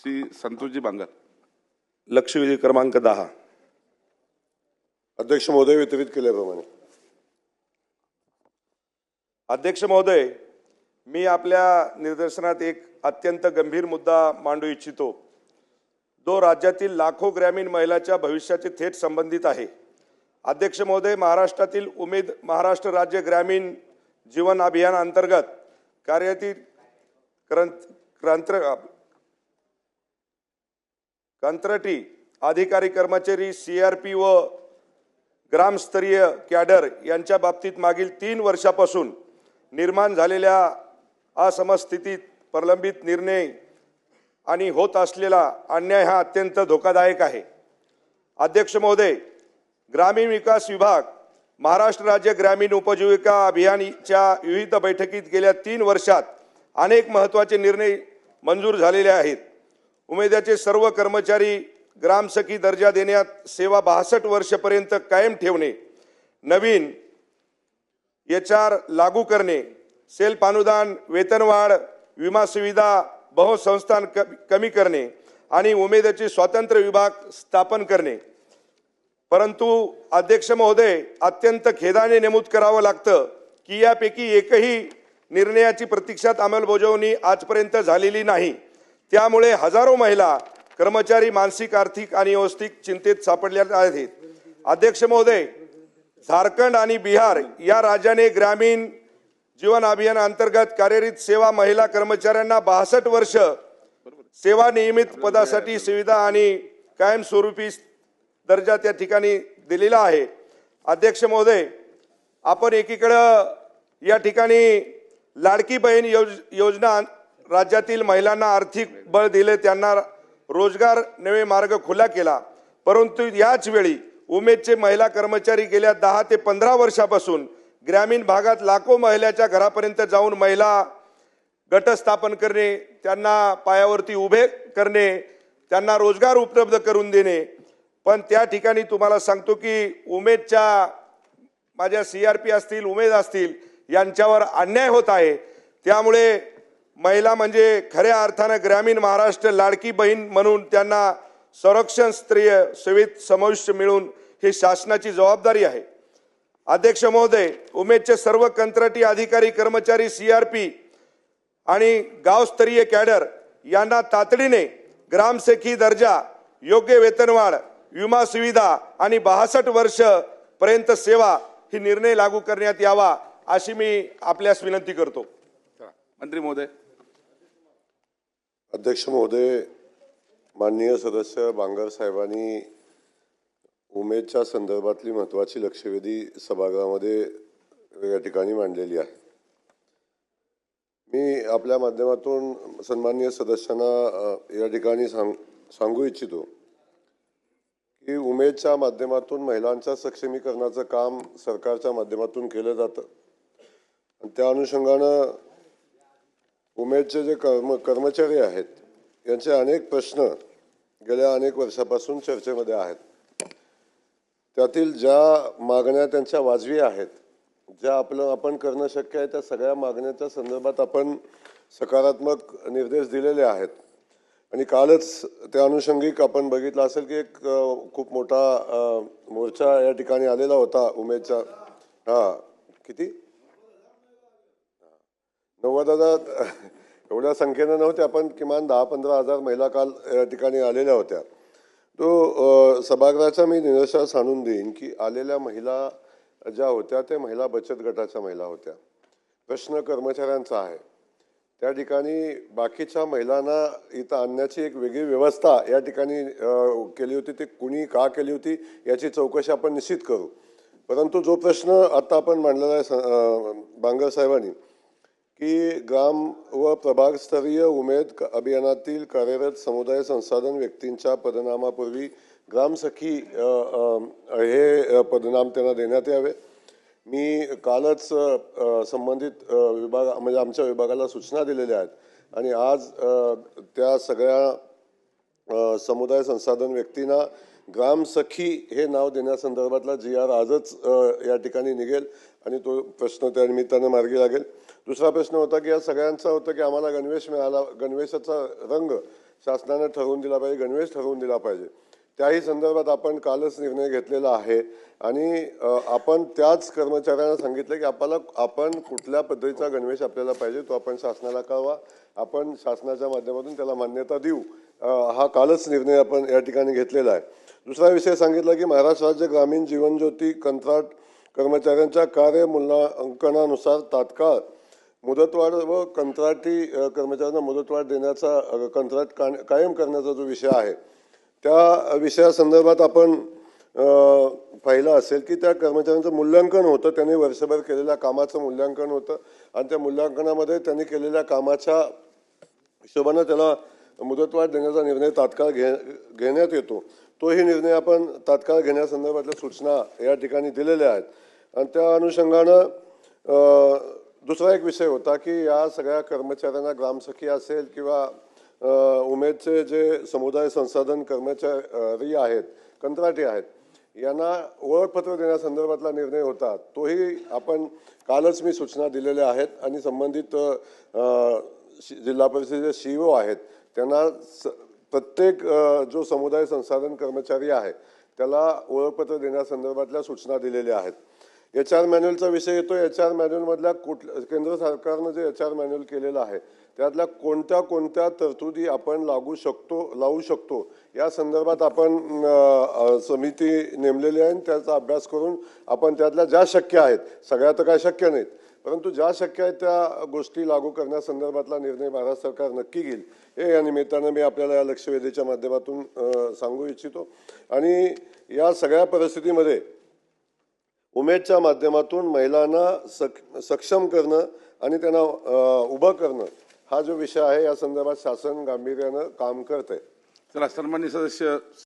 श्री संतोषजी बांगर. लक्षवेधी क्रमांक दहा. अध्यक्ष महोदय वितरित केल्याप्रमाणे. अध्यक्ष महोदय मी आपल्या निदर्शनात एक अत्यंत गंभीर मुद्दा मांडू इच्छितो. जो राज्यातील लाखो ग्रामीण महिलाच्या भविष्याचे थेट संबंधित आहे. अध्यक्ष महोदय महाराष्ट्रातील उमेद महाराष्ट्र राज्य ग्रामीण जीवन अभियान अंतर्गत कार्यातील क्रांत क्रांत्र कंत्राटी अधिकारी कर्मचारी सी आर पी व ग्रामस्तरीय कॅडर यांच्या बाबतीत मागील तीन वर्षापासून निर्माण झालेल्या असमस्थितीत प्रलंबित निर्णय आणि होत असलेला अन्याय हा अत्यंत धोकादायक आहे. अध्यक्ष महोदय ग्रामीण विकास विभाग महाराष्ट्र राज्य ग्रामीण उपजीविका अभियानच्या विविध बैठकीत गेल्या तीन वर्षात अनेक महत्त्वाचे निर्णय मंजूर झालेले आहेत. उमेद्याचे सर्व कर्मचारी ग्रामसखी दर्जा देण्यात सेवा बासष्ट वर्षपर्यंत कायम ठेवणे नवीन एच आर लागू करणे सेल्फ अनुदान वेतनवाढ विमा सुविधा बहुसंस्थान क कमी करणे आणि उमेदचे स्वातंत्र्य विभाग स्थापन करणे. परंतु अध्यक्ष महोदय अत्यंत खेदाने नमूद करावं लागतं की यापैकी एकही निर्णयाची प्रतीक्षात अंमलबजावणी आजपर्यंत झालेली नाही. त्यामुळे हजारो महिला कर्मचारी मानसिक आर्थिक आणि व्यवस्थित चिंतेत सापडल्या आहेत. अध्यक्ष महोदय झारखंड आणि बिहार या राज्याने ग्रामीण जीवन अभियान अंतर्गत कार्यरत सेवा महिला कर्मचाऱ्यांना बासष्ट वर्ष सेवा नियमित पदासाठी सुविधा आणि कायमस्वरूपी दर्जा त्या ठिकाणी दिलेला आहे. अध्यक्ष महोदय आपण एकीकडं या ठिकाणी लाडकी बहीण योज योजना राज्यातील महिलांना आर्थिक बळ दिले त्यांना रोजगार नवे मार्ग खुला केला. परंतु याच वेळी उमेदचे महिला कर्मचारी गेल्या दहा ते पंधरा वर्षापासून ग्रामीण भागात लाखो महिलाच्या घरापर्यंत जाऊन महिला गट स्थापन करणे त्यांना पायावरती उभे करणे त्यांना रोजगार उपलब्ध करून देणे. पण त्या ठिकाणी तुम्हाला सांगतो की उमेदच्या माझ्या सी आर पी असतील उमेद असतील यांच्यावर अन्याय होत आहे. त्यामुळे महिला म्हणजे खऱ्या अर्थानं ग्रामीण महाराष्ट्र लाडकी बहीण म्हणून त्यांना संरक्षण स्त्रीय सेवेत समाविष्ट मिळून ही शासनाची जबाबदारी आहे. अध्यक्ष महोदय उमेदचे सर्व कंत्राटी अधिकारी कर्मचारी सी आर पी आणि गावस्तरीय कॅडर यांना तातडीने ग्रामसेखी दर्जा योग्य वेतनवाढ विमा सुविधा आणि बासष्ट वर्ष पर्यंत सेवा ही निर्णय लागू करण्यात यावा अशी मी आपल्यास विनंती करतो. मंत्री महोदय. अध्यक्ष महोदय माननीय सदस्य बांगर साहेबांनी उमेदच्या संदर्भातली महत्त्वाची लक्षवेधी सभागृहामध्ये या ठिकाणी मांडलेली आहे. मी आपल्या माध्यमातून सन्माननीय सदस्यांना या ठिकाणी सांग सांगू इच्छितो की उमेदच्या माध्यमातून महिलांच्या सक्षमीकरणाचं काम सरकारच्या माध्यमातून केलं जातं. त्या अनुषंगानं उमेदचे जे कर्म कर्मचारी आहेत यांचे अनेक प्रश्न गेल्या अनेक वर्षापासून चर्चेमध्ये आहेत. त्यातील ज्या मागण्या त्यांच्या वाजवी आहेत ज्या आपलं आपण करणं शक्य आहे त्या सगळ्या मागण्याच्या संदर्भात आपण सकारात्मक निर्देश दिलेले आहेत. आणि कालच त्या अनुषंगिक आपण बघितलं असेल की एक खूप मोठा मोर्चा या ठिकाणी आलेला होता उमेदचा. हां किती? नव्वद हजार एवढ्या संख्येनं नव्हत्या पण किमान दहा पंधरा हजार महिला काल या ठिकाणी आलेल्या होत्या. तो सभागृहाचा मी निदर्शनास आणून देईन की आलेल्या महिला ज्या होत्या त्या महिला बचत गटाच्या महिला होत्या. प्रश्न कर्मचाऱ्यांचा आहे. त्या ठिकाणी बाकीच्या महिलांना इथं आणण्याची एक वेगळी व्यवस्था या ठिकाणी केली होती. ती कुणी का केली होती याची चौकशी आपण निश्चित करू. परंतु जो प्रश्न आता आपण मांडलेला आहे स- बांगर साहेबांनी की ग्राम व प्रभागस्तरीय उमेद अभियानातील कार्यरत समुदाय संसाधन व्यक्तींच्या पदनामापूर्वी ग्रामसखी हे पदनाम त्यांना देण्यात यावे. मी कालच संबंधित विभाग म्हणजे आमच्या विभागाला सूचना दिलेल्या आहेत. आणि आज त्या सगळ्या समुदाय संसाधन व्यक्तींना ग्रामसखी हे नाव देण्यासंदर्भातला जी आर आजच या ठिकाणी निघेल आणि तो प्रश्न त्या निमित्तानं मार्गी लागेल. दुसरा प्रश्न होता की या सगळ्यांचा होता की आम्हाला गणवेश मिळाला गणवेशाचा रंग शासनानं ठरवून दिला पाहिजे गणवेश ठरवून दिला पाहिजे. त्याही संदर्भात आपण कालच निर्णय घेतलेला आहे आणि आपण त्याच कर्मचाऱ्यांना सांगितलं की आपल्याला आपण कुठल्या पद्धतीचा गणवेश आपल्याला पाहिजे तो आपण शासनाला कळवा. आपण शासनाच्या माध्यमातून त्याला मान्यता देऊ. हा कालच निर्णय आपण या ठिकाणी घेतलेला आहे. दुसरा विषय सांगितला की महाराष्ट्र राज्य ग्रामीण जीवनज्योती कंत्राट कर्मचाऱ्यांच्या कार्य मूल्यांकनानुसार तात्काळ मुदतवाढ व कंत्राटी कर्मचाऱ्यांना मुदतवाढ देण्याचा कंत्राट का- कायम करण्याचा जो विषय आहे त्या विषयासंदर्भात आपण पाहिलं असेल की त्या कर्मचाऱ्यांचं मूल्यांकन होतं. त्यांनी वर्षभर केलेल्या कामाचं मूल्यांकन होतं आणि त्या मूल्यांकनामध्ये त्यांनी केलेल्या कामाच्या हिशोबानं त्याला मुदतवाढ देण्याचा निर्णय तात्काळ घे घेण्यात येतो. तोही निर्णय आपण तात्काळ घेण्यासंदर्भातल्या सूचना या ठिकाणी दिलेल्या आहेत. आणि त्या अनुषंगानं दुसरा एक विषय होता की या सगळ्या कर्मचाऱ्यांना ग्रामसखी असेल किंवा उमेदचे जे समुदाय संसाधन कर्मचारी आहेत कंत्राटी आहेत यांना ओळखपत्र देण्यासंदर्भातला निर्णय होता. तोही आपण कालच मी सूचना दिलेल्या आहेत आणि संबंधित शि- जिल्हा परिषदेचे ओ आहेत त्यांना स प्रत्येक जो समुदाय संसाधन कर्मचारी आहे त्याला ओळखपत्र देण्यासंदर्भातल्या सूचना दिलेल्या आहेत. एच आर मॅन्युअलचा विषय येतो. एच आर मॅन्युअलमधल्या कुठल्या केंद्र सरकारनं जे एच आर मॅन्युअल केलेलं आहे त्यातल्या कोणत्या कोणत्या तरतुदी आपण लागू शकतो लावू शकतो या संदर्भात आपण समिती नेमलेली आहे आणि त्याचा अभ्यास करून आपण त्यातल्या ज्या शक्य आहेत सगळ्या तर काय शक्य नाहीत परंतु ज्या शक्य आहेत त्या गोष्टी लागू करण्यासंदर्भातला निर्णय भारत सरकार नक्की घेईल हे या निमित्तानं मी आपल्याला या लक्षवेधीच्या माध्यमातून सांगू इच्छितो. आणि या सगळ्या परिस्थितीमध्ये उमेदच्या माध्यमातून महिलांना सक सक्षम करणं आणि त्यांना उभं करणं हा जो विषय आहे या संदर्भात शासन गांभीर्यानं काम करत आहे चला सन्मान्य सदस्य